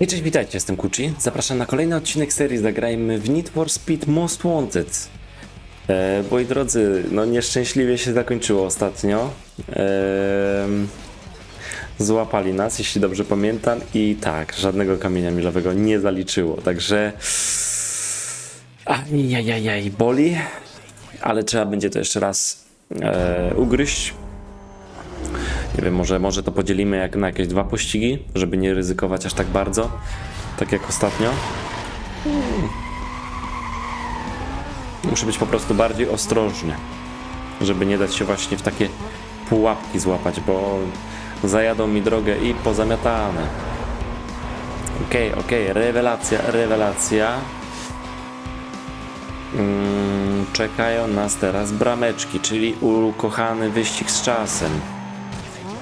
I cześć, witajcie, jestem Kuchi. Zapraszam na kolejny odcinek serii Zagrajmy w Need for Speed Most Wanted. E, moi drodzy, no nieszczęśliwie się zakończyło ostatnio. E, złapali nas, jeśli dobrze pamiętam i tak, żadnego kamienia milowego nie zaliczyło, także... Ajajajaj, boli, ale trzeba będzie to jeszcze raz e, ugryźć. Nie wiem, może, może to podzielimy jak na jakieś dwa pościgi, żeby nie ryzykować aż tak bardzo, tak jak ostatnio. Muszę być po prostu bardziej ostrożny, żeby nie dać się właśnie w takie pułapki złapać, bo zajadą mi drogę i pozamiatane. Okej, okej, rewelacja, rewelacja. Mm, czekają nas teraz brameczki, czyli ukochany wyścig z czasem.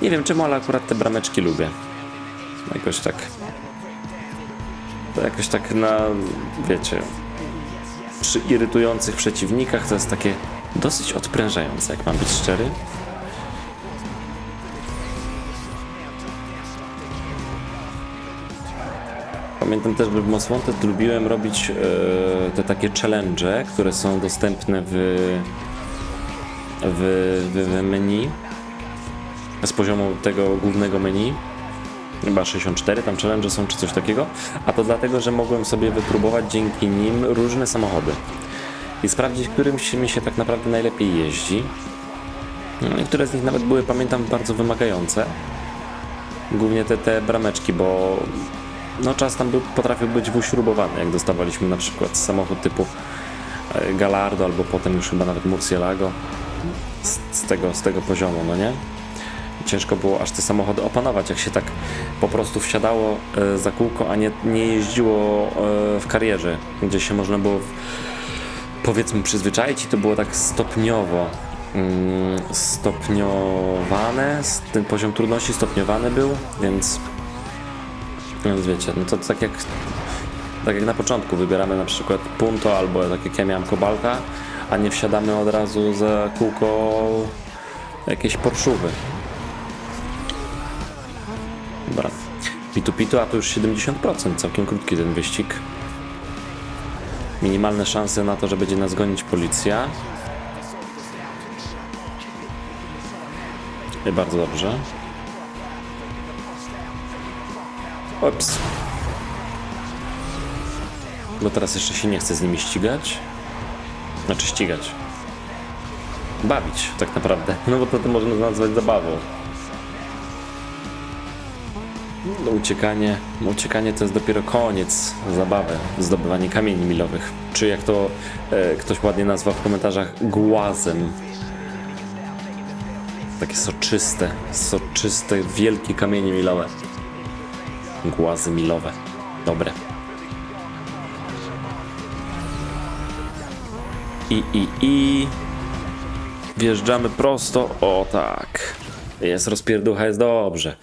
Nie wiem czemu, ale akurat te brameczki lubię. Jakoś tak. To jakoś tak na. Wiecie. Przy irytujących przeciwnikach to jest takie dosyć odprężające, jak mam być szczery. Pamiętam też, że w Most Wanted lubiłem robić e, te takie challenge, które są dostępne w, w, w menu z poziomu tego głównego menu. Chyba 64, tam challenge są czy coś takiego. A to dlatego, że mogłem sobie wypróbować dzięki nim różne samochody. I sprawdzić, którym się mi się tak naprawdę najlepiej jeździ. No, niektóre z nich nawet były, pamiętam, bardzo wymagające. Głównie te, te brameczki, bo no, czas tam był, potrafił być uśrubowany, jak dostawaliśmy na przykład samochód typu e, Gallardo albo potem już chyba nawet Murcielago z, z, tego, z tego poziomu, no nie? Ciężko było aż te samochody opanować, jak się tak po prostu wsiadało e, za kółko, a nie, nie jeździło e, w karierze, gdzie się można było powiedzmy przyzwyczaić i to było tak stopniowo mm, stopniowane, ten poziom trudności stopniowany był, więc więc wiecie, no to tak jak tak jak na początku wybieramy na przykład Punto albo tak jak ja miałem Kobalta, a nie wsiadamy od razu za kółko jakieś Porszówy. Dobra. Pitu pitu, a to już 70%, całkiem krótki ten wyścig. Minimalne szanse na to, że będzie nas gonić policja. I bardzo dobrze. Ops. Bo teraz jeszcze się nie chce z nimi ścigać. Znaczy ścigać. Bawić tak naprawdę. No bo to, to można nazwać zabawą. No, uciekanie, uciekanie to jest dopiero koniec zabawy, zdobywanie kamieni milowych. Czy jak to e, ktoś ładnie nazwał w komentarzach, głazem. Takie soczyste, soczyste, wielkie kamienie milowe. Głazy milowe. Dobre. I, i, i... Wjeżdżamy prosto. O tak. Jest rozpierducha, jest dobrze.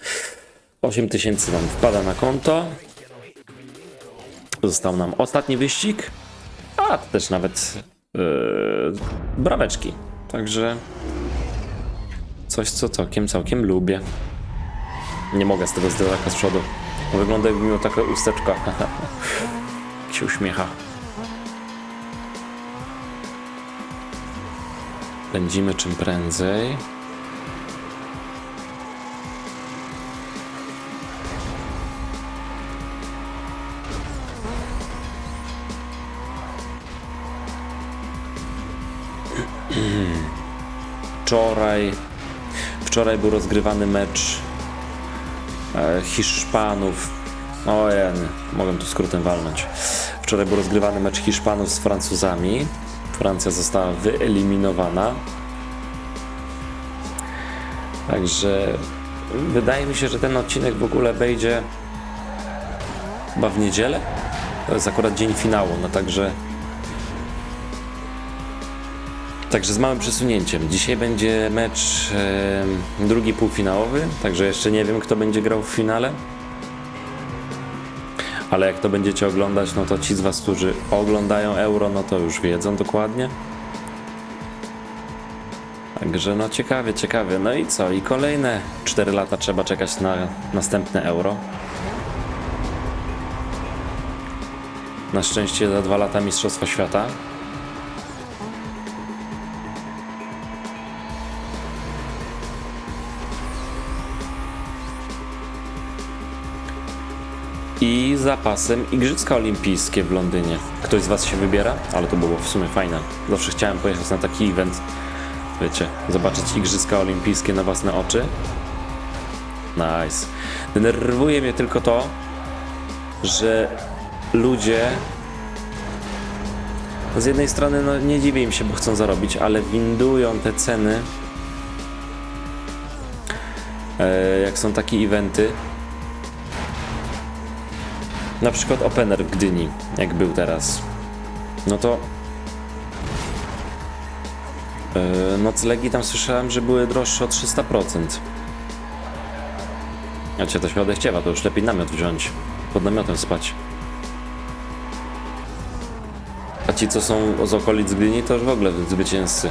8 tysięcy nam wpada na konto. Został nam ostatni wyścig. A też nawet yy. Także coś, co całkiem, całkiem lubię. Nie mogę z tego zderzaka z przodu. Wygląda jakby miał takie usteczka. Się uśmiecha. Pędzimy czym prędzej. Wczoraj, wczoraj był rozgrywany mecz e, Hiszpanów. O jen, mogę tu skrótem walnąć. Wczoraj był rozgrywany mecz Hiszpanów z Francuzami. Francja została wyeliminowana. Także wydaje mi się, że ten odcinek w ogóle wejdzie chyba w niedzielę. To jest akurat dzień finału, no także Także z małym przesunięciem. Dzisiaj będzie mecz e, drugi półfinałowy, także jeszcze nie wiem, kto będzie grał w finale. Ale jak to będziecie oglądać, no to ci z Was, którzy oglądają Euro, no to już wiedzą dokładnie. Także no ciekawie, ciekawie. No i co? I kolejne 4 lata trzeba czekać na następne Euro. Na szczęście za dwa lata Mistrzostwa Świata. I zapasem Igrzyska Olimpijskie w Londynie. Ktoś z Was się wybiera? Ale to było w sumie fajne. Zawsze chciałem pojechać na taki event. Wiecie, zobaczyć Igrzyska Olimpijskie na własne oczy. Nice. Denerwuje mnie tylko to, że ludzie z jednej strony no, nie dziwię im się, bo chcą zarobić, ale windują te ceny e, jak są takie eventy na przykład Opener w Gdyni, jak był teraz. No to e, noclegi tam słyszałem, że były droższe o 300% a cię to się odechciewa, to już lepiej namiot wziąć pod namiotem spać. A ci, co są z okolic Gdyni, to już w ogóle zwycięzcy.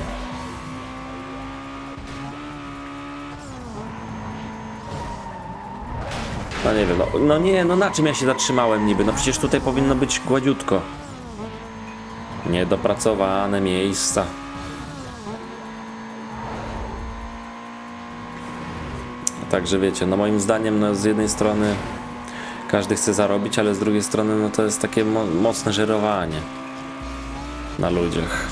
No nie wiem, no, no nie, no na czym ja się zatrzymałem niby? No przecież tutaj powinno być gładziutko. Niedopracowane miejsca. Także wiecie, no moim zdaniem, no z jednej strony każdy chce zarobić, ale z drugiej strony, no to jest takie mo mocne żerowanie na ludziach.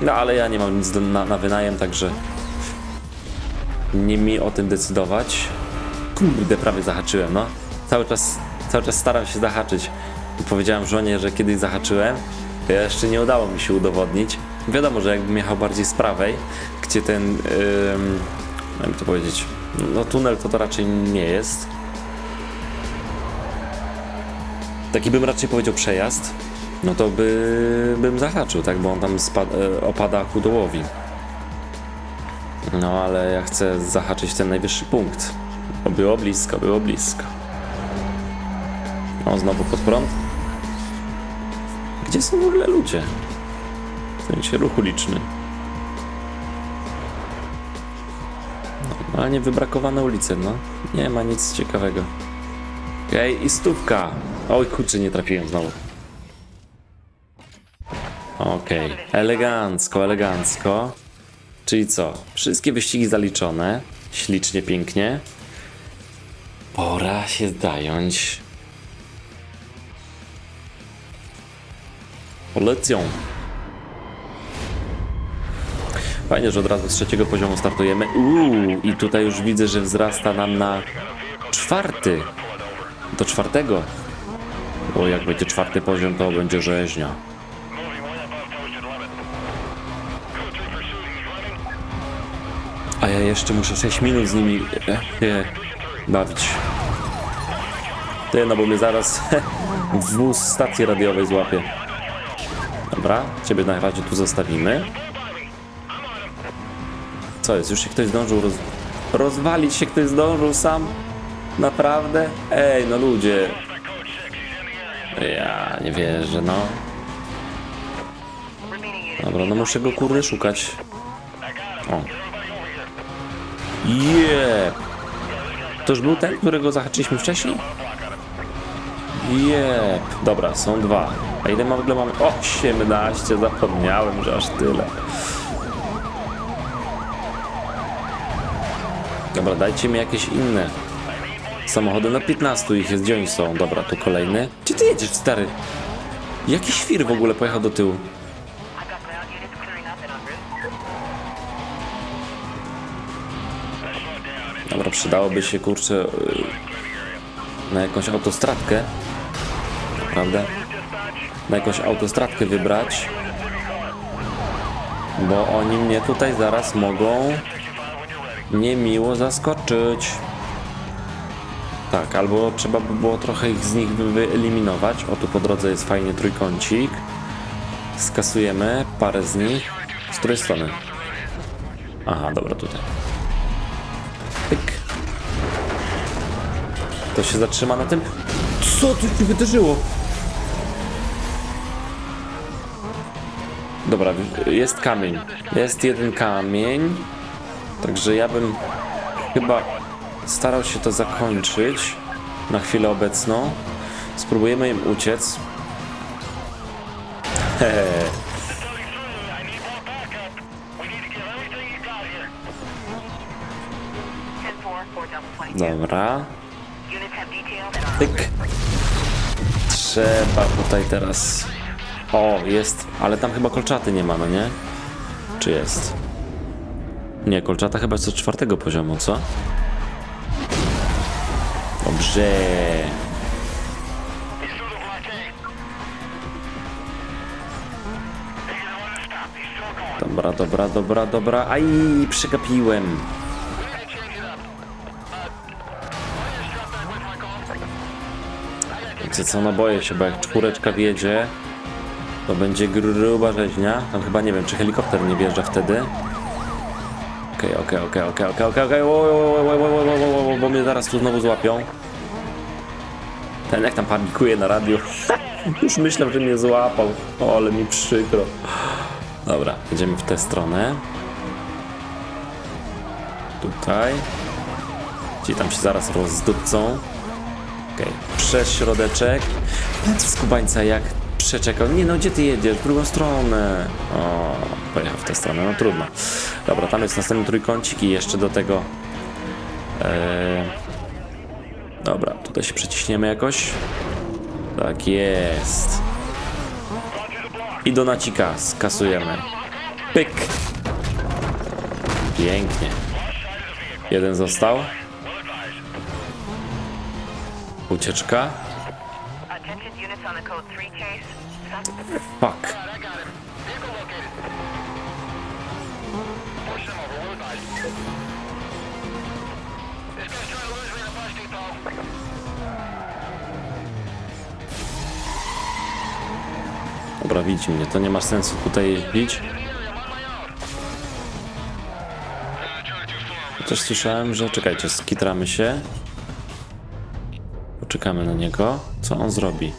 No ale ja nie mam nic na, na wynajem, także nie mi o tym decydować. Kurde, prawie zahaczyłem, no. Cały czas, cały czas staram się zahaczyć. Powiedziałem żonie, że kiedyś zahaczyłem. Jeszcze nie udało mi się udowodnić. Wiadomo, że jakbym jechał bardziej z prawej, gdzie ten, ym, jakby to powiedzieć, no tunel to to raczej nie jest. Taki bym raczej powiedział przejazd, no to by, bym zahaczył, tak, bo on tam e, opada ku dołowi. No ale ja chcę zahaczyć ten najwyższy punkt. Było blisko, było blisko. O, znowu pod prąd. Gdzie są w ogóle ludzie? W sensie ruchu liczny. Normalnie wybrakowane ulice, no. Nie ma nic ciekawego. Okej, i stówka. Oj, kurczę, nie trafiłem znowu. Okej, elegancko, elegancko. Czyli co? Wszystkie wyścigi zaliczone. Ślicznie, pięknie. Pora się zająć. Polecją. Fajnie, że od razu z trzeciego poziomu startujemy. Uuu, i tutaj już widzę, że wzrasta nam na czwarty. Do czwartego. Bo jak będzie czwarty poziom, to będzie rzeźnia. A ja jeszcze muszę 6 minut z nimi e, e, bawić. Ty, no bo mnie zaraz wóz stacji radiowej złapie. Dobra, ciebie na razie tu zostawimy. Co jest? Już się ktoś zdążył roz... rozwalić się ktoś zdążył sam? Naprawdę? Ej, no ludzie. Ja nie wierzę, no. Dobra, no muszę go kurde szukać. O. Jep. To już był ten, którego zahaczyliśmy wcześniej? Jep. Dobra, są dwa. A ile ma w ogóle mamy? 18, zapomniałem, że aż tyle. Dobra, dajcie mi jakieś inne samochody. No 15 ich jest, gdzie są? Dobra, tu kolejny. Gdzie ty jedziesz, stary? Jaki świr w ogóle pojechał do tyłu? Przydałoby się, kurczę, yy, na jakąś autostradkę. Naprawdę? Na jakąś autostradkę wybrać. Bo oni mnie tutaj zaraz mogą niemiło zaskoczyć. Tak, albo trzeba by było trochę ich z nich wy- wyeliminować. O, tu po drodze jest fajnie trójkącik. Skasujemy parę z nich. Z której strony? Aha, dobra, tutaj. To się zatrzyma na tym. Co tu się wydarzyło? Dobra, jest kamień. Jest jeden kamień. Także ja bym chyba starał się to zakończyć na chwilę obecną. Spróbujemy im uciec. Hehe. I need more backup. We need to get everything you got here. 10-4, 4 double 22. Dobra. Tyk. Trzeba tutaj teraz. O, jest. Ale tam chyba kolczaty nie ma, no nie? Czy jest? Nie, kolczata chyba jest od czwartego poziomu, co? Dobrze. Dobra, dobra, dobra, dobra. Aj, przegapiłem. Wiecie co, no boję się, bo jak czwóreczka wjedzie, to będzie gruba rzeźnia. Tam chyba nie wiem, czy helikopter nie wjeżdża wtedy. Okej, okej, okej, okej, okej, okej, okej, bo mnie zaraz tu znowu złapią. Ten jak tam panikuje na radiu. Już myślę, że mnie złapał. O, ale mi przykro. Dobra, jedziemy w tę stronę. Tutaj. Ci tam się zaraz rozdupcą. Okej, przez środeczek. Patrz skubańca jak przeczekał. Nie no, gdzie ty jedziesz? W drugą stronę. O, pojechał w tę stronę, no trudno. Dobra, tam jest następny trójkącik i jeszcze do tego... E... Dobra, tutaj się przeciśniemy jakoś. Tak jest. I do nacika skasujemy. Pyk. Pięknie. Jeden został. Stop. Fuck. Dobra, widzi mnie, to nie ma sensu tutaj jeździć. Też słyszałem, że czekajcie, skitramy się. Poczekamy na niego. Co on zrobi?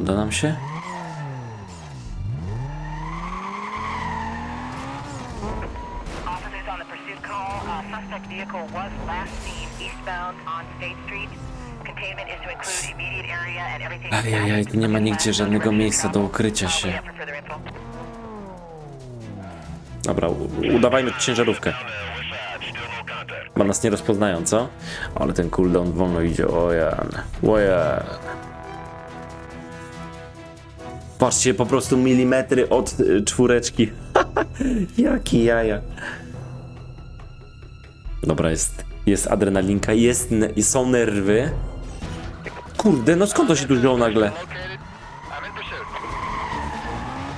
Uda nam się? Uh. Ajajaj, tu nie ma nigdzie żadnego miejsca do ukrycia się. Dobra, udawajmy ciężarówkę. Bo nas nie rozpoznają, co? Ale ten cooldown wolno idzie, ojan. Ojan. Patrzcie, po prostu milimetry od y, czwóreczki. Jaki jaja. Dobra, jest, jest adrenalinka, jest, są nerwy. Kurde, no skąd to się tu wziął nagle?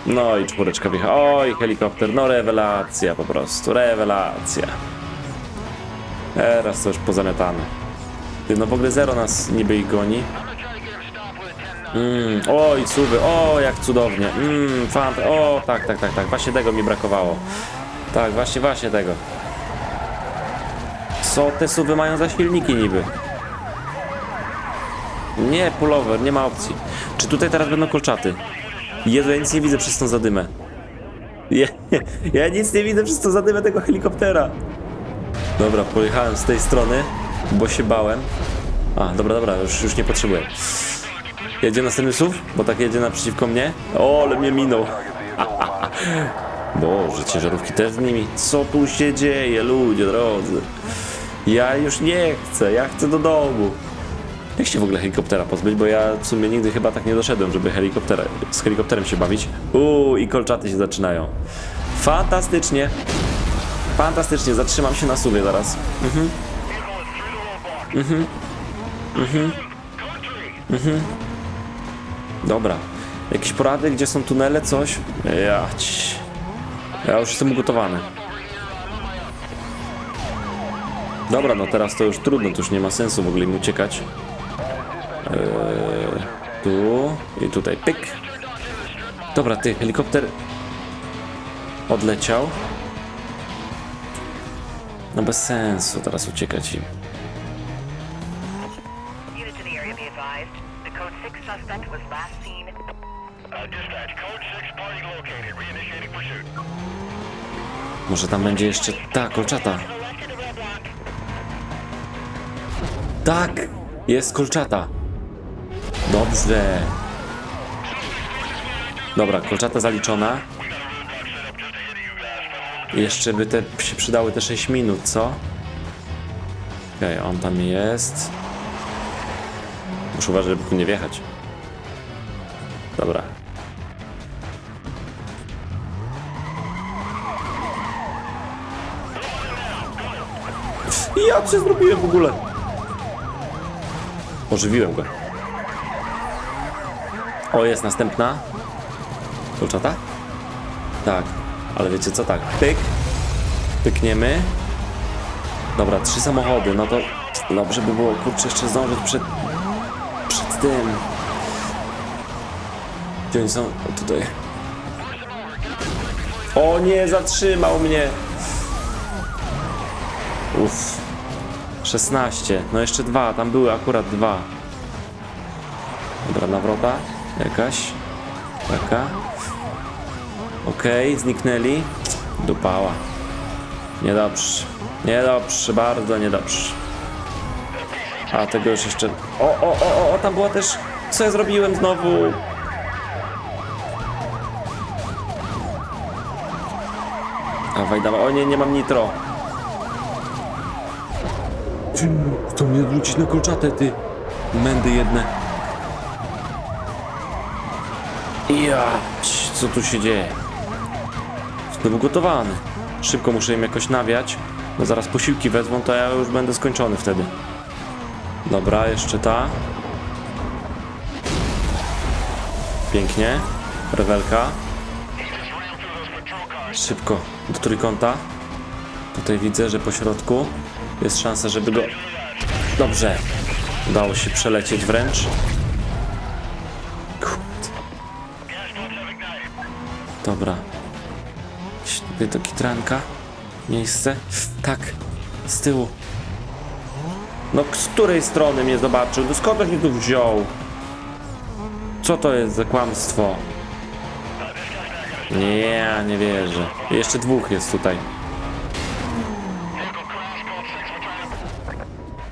No i czwóreczka wjechała. Oj, helikopter, no rewelacja po prostu, rewelacja. Teraz to już pozamiatane. Ty, no w ogóle zero nas niby ich goni. I'm gonna try to get him stopped with a 10 Mm, oj, cudy, o, jak cudownie. Mm, fant, o, tak, tak, tak, tak, właśnie tego mi brakowało. Tak, właśnie, właśnie tego. Co te suwy mają za silniki niby? Nie, pullover, nie ma opcji. Czy tutaj teraz będą kolczaty? Jezu, ja nic nie widzę przez tą zadymę. Ja, ja nic nie widzę przez tą zadymę tego helikoptera. Dobra, pojechałem z tej strony, bo się bałem. A, dobra, dobra, już, już nie potrzebuję. Jedzie następny SUV? Bo tak jedzie naprzeciwko mnie. O, ale mnie minął. Boże, ciężarówki też z nimi. Co tu się dzieje, ludzie drodzy? Ja już nie chcę, ja chcę do domu. Jak się w ogóle helikoptera pozbyć, bo ja w sumie nigdy chyba tak nie doszedłem, żeby helikoptera, z helikopterem się bawić. Uuu, i kolczaty się zaczynają. Fantastycznie. Fantastycznie, zatrzymam się na suwie zaraz. Dobra. Jakieś porady, gdzie są tunele, coś? Ja ci. Ja już jestem ugotowany. Dobra, no teraz to już trudno, to już nie ma sensu w ogóle im uciekać. Eee, tu i tutaj, pyk. Dobra, ty, helikopter odleciał. No bez sensu teraz uciekać im. Units in the area be advised. The code 6 suspect was last seen. Uh, dispatch, code 6 party located. Reinitiating pursuit. Może tam będzie jeszcze ta kolczata. Tak! Jest kolczata. Dobrze. Dobra, kolczata zaliczona. Jeszcze by te się przydały te 6 minut, co? Okej, on tam jest. Muszę uważać, żeby tu nie wjechać. Dobra. Ja co zrobiłem w ogóle? Ożywiłem go. O, jest następna. Kolczata? Tak, ale wiecie co, tak, pyk, pykniemy. Dobra, trzy samochody, no to dobrze by było, kurczę, jeszcze zdążyć przed, przed tym. Gdzie oni są? O, tutaj. O nie, zatrzymał mnie. Uff. 16, no jeszcze dwa, tam były akurat dwa. Dobra, nawrota jakaś. Taka. Okej, zniknęli. Dupała. Niedobrze. Niedobrze, bardzo niedobrze. A tego już jeszcze. O, o, o, o, tam była też. Co ja zrobiłem znowu? Dawaj, dawaj. O nie, nie mam nitro. Ty, Chcą mnie wrócić na kolczatę, ty. Mędy jedne. Ja, co tu się dzieje? Znowu gotowany. Szybko muszę im jakoś nawiać. No zaraz posiłki wezmą, to ja już będę skończony wtedy. Dobra, jeszcze ta. Pięknie. Rewelka. Szybko do trójkąta. Tutaj widzę, że po środku jest szansa, żeby go... Dobrze. Udało się przelecieć wręcz. Dobra. Tutaj to kitranka. Miejsce. Tak. Z tyłu. No z której strony mnie zobaczył? No skąd on mnie tu wziął? Co to jest za kłamstwo? Nie, nie wierzę. Jeszcze dwóch jest tutaj.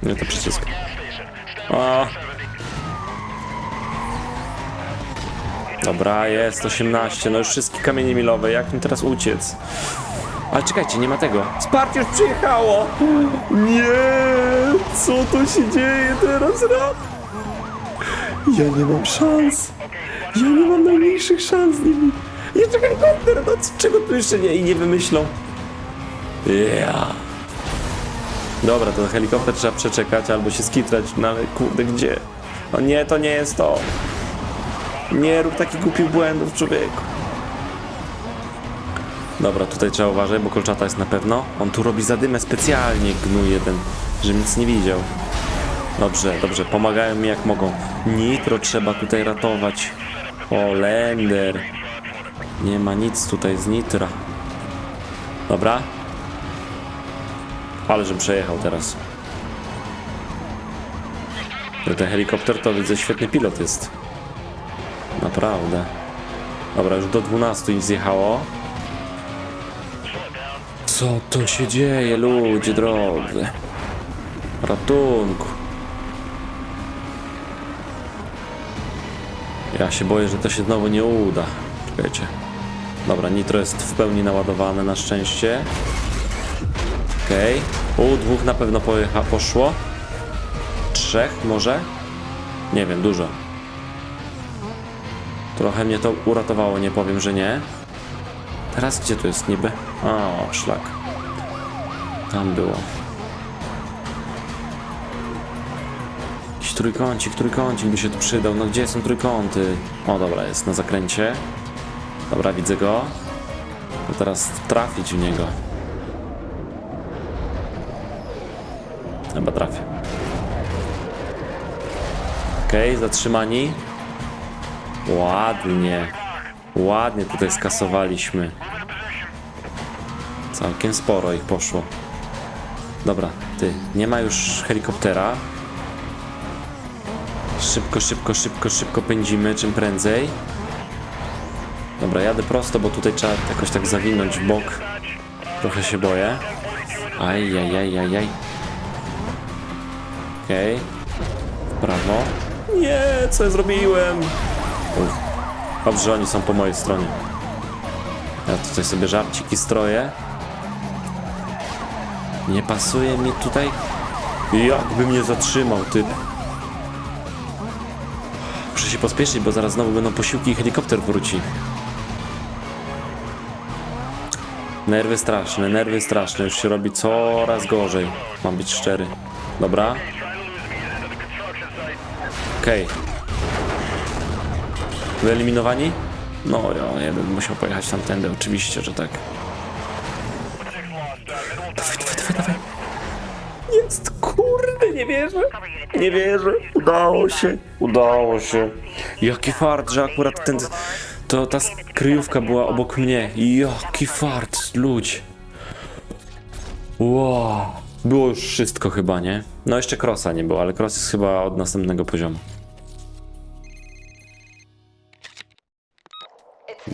Nie to przycisk. O. Dobra, jest 18. No już wszystkie kamienie milowe. Jak mi teraz uciec? Ale czekajcie, nie ma tego. Wsparcie już przyjechało! Nie! Co to się dzieje teraz, Rap? Ja nie mam szans. Ja nie mam najmniejszych szans z nimi. Jeszcze helikopter, no czego tu jeszcze nie nie wymyślą? Ja. Dobra, to helikopter trzeba przeczekać albo się skitrać, no ale kurde, gdzie? O nie, to nie jest to. Nie rób takich głupich błędów, człowieku. Dobra, tutaj trzeba uważać, bo kolczata jest na pewno. On tu robi zadymę specjalnie, gnój jeden, że nic nie widział. Dobrze, dobrze, pomagają mi jak mogą. Nitro trzeba tutaj ratować. O, Lender. Nie ma nic tutaj z nitra. Dobra. Ale żebym przejechał teraz. Ten helikopter to widzę świetny pilot jest. Naprawdę. Dobra, już do 12 im zjechało. Co to się dzieje, ludzie drodzy? Ratunku. Ja się boję, że to się znowu nie uda. Czekajcie. Dobra, nitro jest w pełni naładowane na szczęście. Okej. U, dwóch na pewno pojecha, poszło. Trzech może? Nie wiem, dużo. Trochę mnie to uratowało, nie powiem, że nie. Teraz gdzie tu jest niby? O, szlak. Tam było. Jakiś trójkącik, trójkącik by się tu przydał. No gdzie są trójkąty? O, dobra, jest na zakręcie. Dobra, widzę go. To teraz trafić w niego. Chyba trafię. Okej, zatrzymani. Ładnie. Ładnie tutaj skasowaliśmy. Całkiem sporo ich poszło. Dobra, ty, nie ma już helikoptera. Szybko, szybko, szybko, szybko pędzimy, czym prędzej. Dobra, jadę prosto, bo tutaj trzeba jakoś tak zawinąć w bok. Trochę się boję. Aj, aj, aj, aj, aj. Okej. W prawo. Nie, co ja zrobiłem? Dobrze, oni są po mojej stronie. Ja tutaj sobie żarciki stroję. Nie pasuje mi tutaj. Jakby mnie zatrzymał, typ. Muszę się pospieszyć, bo zaraz znowu będą posiłki i helikopter wróci. Nerwy straszne, nerwy straszne. Już się robi coraz gorzej. Mam być szczery. Dobra. Okej. Wyeliminowani? No, ja, jeden musiał pojechać tamtędy, oczywiście, że tak. Dawaj, dawaj, dawaj, dawaj. Jest, kurde, nie wierzę. Nie wierzę. Udało się. Udało się. Jaki fart, że akurat ten... To ta kryjówka była obok mnie. Jaki fart, ludź. Wow. Było już wszystko chyba, nie? No jeszcze Crossa nie było, ale Cross jest chyba od następnego poziomu.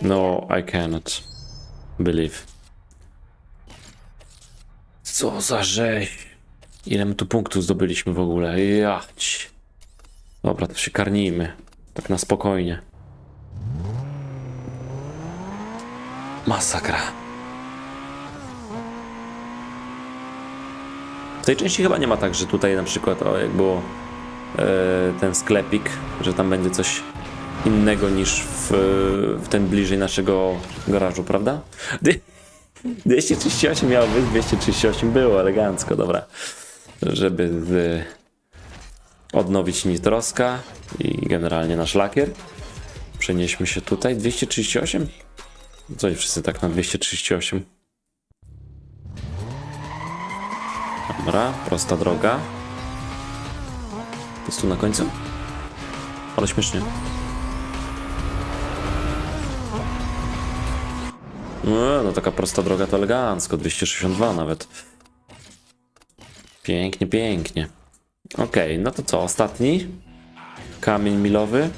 No, I cannot believe. Co za rzeź. Ile my tu punktów zdobyliśmy w ogóle? Jać. Dobra, to się karnijmy. Tak na spokojnie. Masakra. W tej części chyba nie ma tak, że tutaj na przykład, o jak było e, ten sklepik, że tam będzie coś innego niż w, w ten bliżej naszego garażu, prawda? Dy- 238 miało być, 238 było, elegancko, dobra. Żeby odnowić nitroska i generalnie nasz lakier. Przenieśmy się tutaj. 238? Co wszyscy tak na 238? Dobra, prosta droga. Jest tu na końcu? Ale śmiesznie. No, no taka prosta droga to elegancko, 262 nawet. Pięknie, pięknie. Okej, no to co, ostatni? Kamień milowy.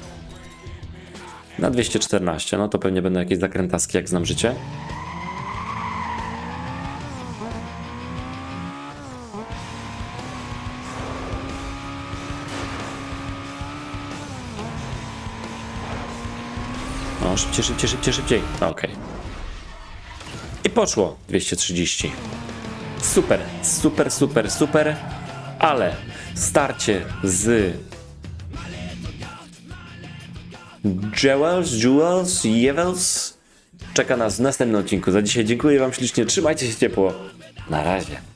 Na 214, no to pewnie będą jakieś zakrętaski, jak znam życie. No, szybciej, szybciej, szybciej, szybciej. Okej. I poszło 230. Super, super, super, super. Ale starcie z Jewels, Jewels, Jewels czeka nas w następnym odcinku. Za dzisiaj dziękuję Wam ślicznie. Trzymajcie się ciepło. Na razie.